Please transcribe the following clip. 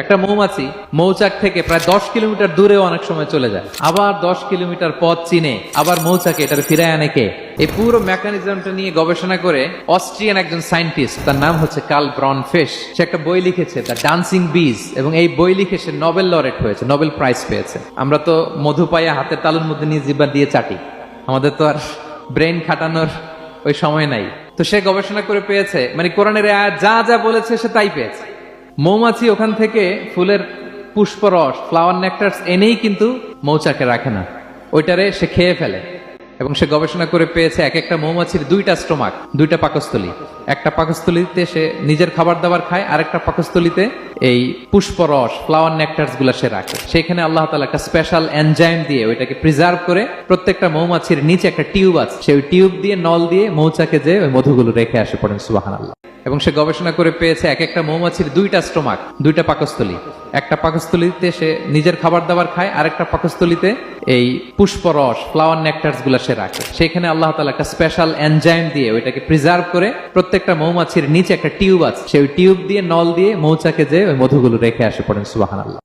একটা মৌমাছি মৌচাক থেকে প্রায় দশ কিলোমিটার দূরেও অনেক সময় চলে যায়। আবার দশ কিলোমিটার পথ চিনে, আবার মৌচাকে এটার ফিরায় আনে কে? এই পুরো মেকানিজমটা নিয়ে গবেষণা করে অস্ট্রিয়ান একজন সায়েন্টিস্ট তার নাম হচ্ছে কাল ব্রন ফিশ সে একটা বই লিখেছে দ্য ডান্সিং বিজ এবং এই বই লিখে সে নোবেল লরেট হয়েছে নোবেল প্রাইজ পেয়েছে। আমরা তো মধু পাইয়া হাতের তালুর মধ্যে নিয়ে জিব্বা দিয়ে চাটি। আমাদের তো আর ব্রেন খাটানোর ওই সময় নাই। তো সে গবেষণা করে পেয়েছে মানে কোরআনের যা যা বলেছে সে তাই পেয়েছে। মৌমাছি ওখান থেকে ফুলের পুষ্পরস ফ্লাওয়ার নেকটার্স এনেই কিন্তু মৌচাকে রাখে না। ওইটারে সে খেয়ে ফেলে এবং সে গবেষণা করে পেয়েছে এক একটা মৌমাছির দুইটা স্টোমাক, দুইটা পাকস্থলী। একটা পাকস্থলীতে সে নিজের খাবার দাবার খায় আর একটা পাকস্থলীতে এই পুষ্পরস ফ্লাওয়ার নেকটার্সগুলা সে রাখে। সেখানে আল্লাহ তালা একটা স্পেশাল এনজাইম দিয়ে ওইটাকে প্রিজার্ভ করে প্রত্যেকটা মৌমাছির নিচে একটা টিউব আছে। সেই টিউব দিয়ে নল দিয়ে মৌচাকে যে ওই মধুগুলো রেখে আসে পড়েন সুবাহান আল্লাহ এবং সে গবেষণা করে পেয়েছে এক একটা মৌমাছির দুইটা স্টোমাক, দুইটা পাকস্থলী। একটা পাকস্থলীতে সে নিজের খাবার দাবার খায় আর একটা পাকস্থলীতে এই পুষ্পরস ফ্লাওয়ার নেকটার্সগুলা সে রাখে। সেখানে আল্লাহ তালা একটা স্পেশাল এনজাইম দিয়ে ওইটাকে প্রিজার্ভ করে প্রত্যেকটা মৌমাছির নিচে একটা টিউব আছে। সেই টিউব দিয়ে নল দিয়ে মৌচাকে যে ওই মধুগুলো রেখে আসে পড়েন সুবাহান আল্লাহ